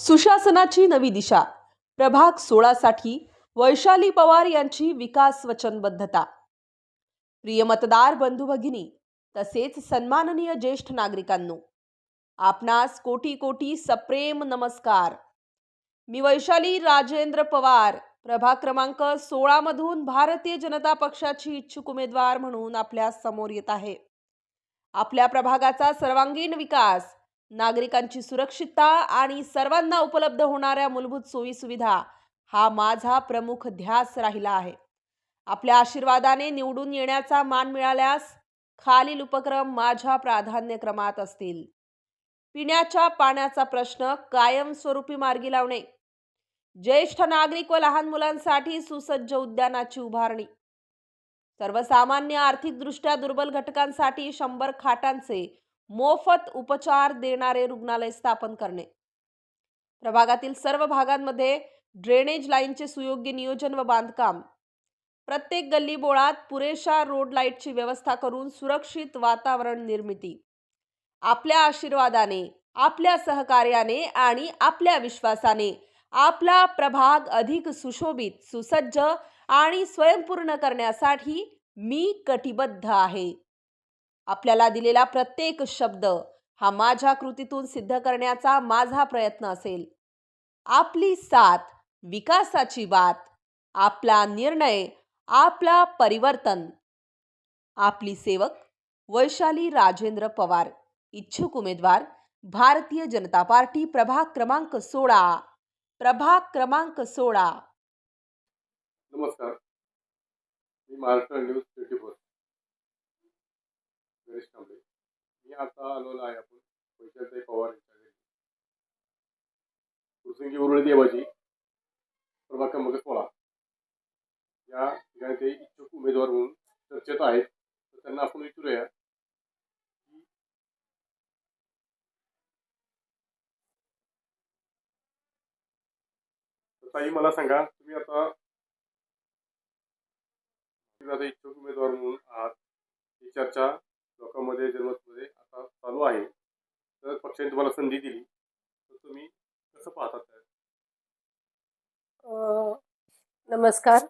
सुशासनाची नवी दिशा. प्रभाग सोळासाठी वैशाली पवार यांची विकास वचनबद्धता. प्रिय मतदार बंधू भगिनी तसेच सन्माननीय ज्येष्ठ नागरिकांनो आपणास कोटी कोटी सप्रेम नमस्कार. मी वैशाली राजेंद्र पवार प्रभाग क्रमांक सोळामधून भारतीय जनता पक्षाची इच्छुक उमेदवार म्हणून आपल्यासमोर येत आहे. आपल्या प्रभागाचा सर्वांगीण विकास नागरिकांची सुरक्षितता आणि सर्वांना उपलब्ध होणाऱ्या मूलभूत सोयी सुविधा हा माझा प्रमुख ध्यास राहिला आहे. आपल्या आशीर्वादाने निवडून येण्याचा मान मिळाल्यास खालील उपक्रम माझ्या प्राधान्यक्रमात असतील. पिण्याच्या पाण्याचा प्रश्न कायमस्वरूपी मार्गी लावणे. ज्येष्ठ नागरिक व लहान मुलांसाठी सुसज्ज उद्यानाची उभारणी. सर्वसामान्य आर्थिकदृष्ट्या दुर्बल घटकांसाठी शंभर खाटांचे मोफत उपचार देणारे रुग्णालय स्थापन करणे. प्रभागातील सर्व भागांमध्ये ड्रेनेज लाईनचे सुयोग्य नियोजन व बांधकाम. प्रत्येक गल्ली बोळात पुरेशा रोड लाईटची व्यवस्था करून सुरक्षित वातावरण निर्मिती. आपल्या आशीर्वादाने आपल्या सहकार्याने आणि आपल्या विश्वासाने आपला प्रभाग अधिक सुशोभित सुसज्ज आणि स्वयंपूर्ण करण्यासाठी मी कटिबद्ध आहे. आपल्याला दिलेला प्रत्येक शब्द हा माझ्या कृतीतून सिद्ध करण्याचा माझा प्रयत्न असेल. आपली साथ विकासाची बात आपला निर्णय आपला परिवर्तन. आपली सेवक वैशाली राजेंद्र पवार. इच्छुक उमेदवार भारतीय जनता पार्टी प्रभाग क्रमांक सोळा. प्रभाग क्रमांक सोळा. नमस्कार. मी महाराष्ट्र न्यूज गणेश कांबळे मी आता आलेलो आहे आपण वैशालताई पवार यांच्या घरी. कुरसिंगी उरुळी देवाची प्रभाग क्रमांक सोळा. या ठिकाणी ते इच्छुक उमेदवार म्हणून चर्चेत आहेत. तर त्यांना आपण विचारूया की ताई मला सांगा तुम्ही आता तुम्ही आता इच्छुक उमेदवार म्हणून आहात. ही चर्चा लोकांमध्ये जनमतमध्ये आता चालू आहे. तर पक्षाने तुम्हाला संधी दिली. तर तुम्ही कसं पाहतात त्या नमस्कार.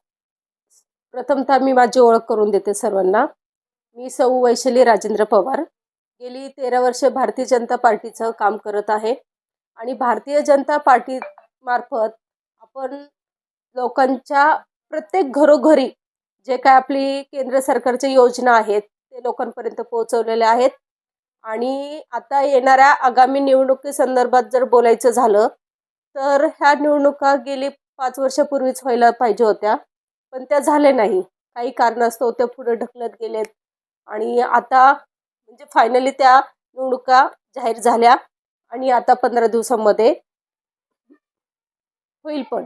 प्रथमतः मी माझी ओळख करून देते सर्वांना. मी सौ वैशाली राजेंद्र पवार. गेली तेरा वर्षे भारतीय जनता पार्टीचं काम करत आहे. आणि भारतीय जनता पार्टी मार्फत आपण लोकांच्या प्रत्येक घरोघरी जे काय आपली केंद्र सरकारच्या योजना आहेत ते लोकांपर्यंत पोहोचवलेल्या आहेत. आणि आता येणाऱ्या आगामी निवडणुकीसंदर्भात जर बोलायचं झालं तर ह्या निवडणुका गेली पाच वर्षापूर्वीच व्हायला पाहिजे होत्या पण त्या झाल्या नाही. काही कारणास्तव त्या पुढे ढकलत गेलेत. आणि आता म्हणजे फायनली त्या निवडणुका जाहीर झाल्या आणि आता पंधरा दिवसामध्ये होईल पण.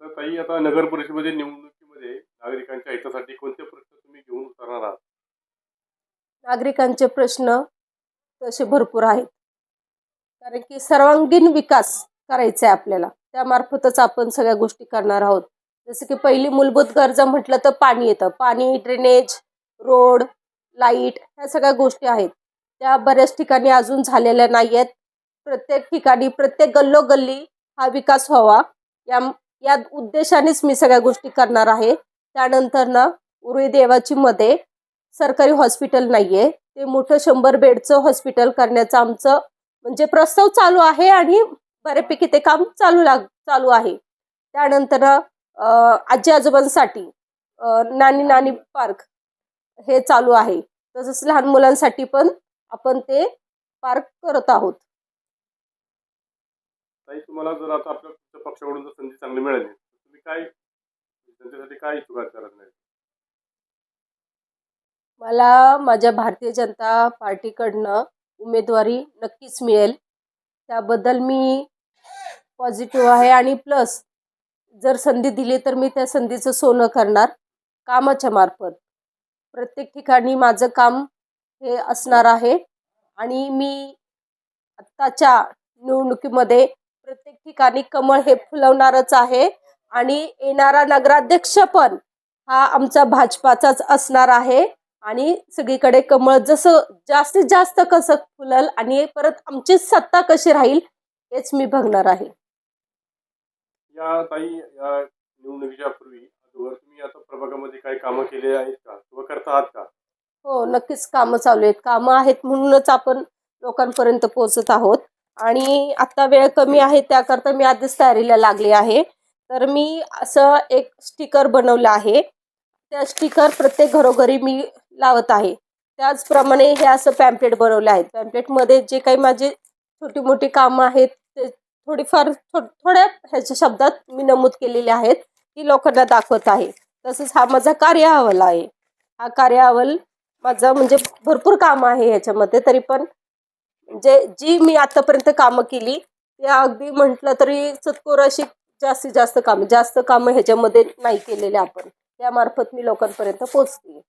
तर ताई आता नगर परिषदेमध्ये निवडणुकीमध्ये नागरिकांच्या हितासाठी कोणते प्रश्न तुम्ही घेऊन उतरणार आहात? नागरिकांचे प्रश्न तसे भरपूर आहेत. कारण की सर्वांगीण विकास करायचा आहे आपल्याला. त्यामार्फतच आपण सगळ्या गोष्टी करणार आहोत. जसं की पहिली मूलभूत गरजा म्हटलं तर पाणी येतं. पाणी ड्रेनेज रोड लाइट ह्या सगळ्या गोष्टी आहेत. त्या बऱ्याच ठिकाणी अजून झालेल्या नाही आहेत प्रत्येक ठिकाणी प्रत्येक गल्लोगल्ली हा विकास व्हावा. या या उद्देशानेच मी सगळ्या गोष्टी करणार आहे. त्यानंतर ना उरुई देवाची मध्ये सरकारी हॉस्पिटल नाहीये. ते मोठं शंभर बेडचं हॉस्पिटल करण्याचं आमचं म्हणजे प्रस्ताव चालू आहे आणि बऱ्यापैकी ते काम चालू लाग चालू आहे. त्यानंतर आजी आजोबांसाठी नानी नानी पार्क हे चालू आहे. तसंच लहान मुलांसाठी पण आपण ते पार्क करत आहोत. ताई तुम्हाला जर आता आपल्या पक्षाकडून जर संधी चांगली मिळाली तुम्ही काय त्यांच्यासाठी काय इच्छुक करत नाही मला माझ्या भारतीय जनता पार्टीकडनं उमेदवारी नक्कीच मिळेल. त्याबद्दल मी पॉझिटिव्ह आहे आणि प्लस जर संधी दिली तर मी त्या संधीचं सोनं करणार कामाच्या मार्फत. प्रत्येक ठिकाणी माझं काम हे असणार आहे आणि मी आत्ताच्या निवडणुकीमध्ये प्रत्येक ठिकाणी कमळ हे फुलवणारच आहे आणि येणारा नगराध्यक्ष पण हा आमचा भाजपाचाच असणार आहे. आणि सगळीकडे कमळ जसं जास्तीत जास्त कसं फुलल आणि परत आमची सत्ता कशी राहील हेच मी बघणार आहे. या ताई या निवडणुकीच्या पूर्वी तुम्ही आता प्रभागामध्ये काही कामं केले आहेत का? किंवा करता आहात का? हो नक्कीच कामं चालू आहेत. कामं आहेत म्हणूनच आपण लोकांपर्यंत पोहोचत आहोत. आणि आता वेळ कमी आहे त्याकरता मी आधीच तयारीला लागले आहे. तर मी असं एक स्टिकर बनवलं आहे. त्या स्टिकर प्रत्येक घरोघरी मी लावत आहे. त्याचप्रमाणे हे असं पॅम्पलेट बनवलं आहे पॅम्पलेटमध्ये जे काही माझे छोटी मोठी कामं आहेत ते थोडीफार थो थोड्या ह्याच्या शब्दात मी नमूद केलेले आहेत ती लोकांना दाखवत आहे. तसंच हा माझा कार्य अहवाल आहे. हा कार्य अहवाल माझा म्हणजे भरपूर कामं आहे ह्याच्यामध्ये तरी पण जे जी मी आतापर्यंत कामं केली त्या अगदी म्हटलं तरी चतकोर अशी जास्तीत जास्त कामं जास्त कामं ह्याच्यामध्ये नाही केलेले आपण. त्यामार्फत मी लोकांपर्यंत पोचते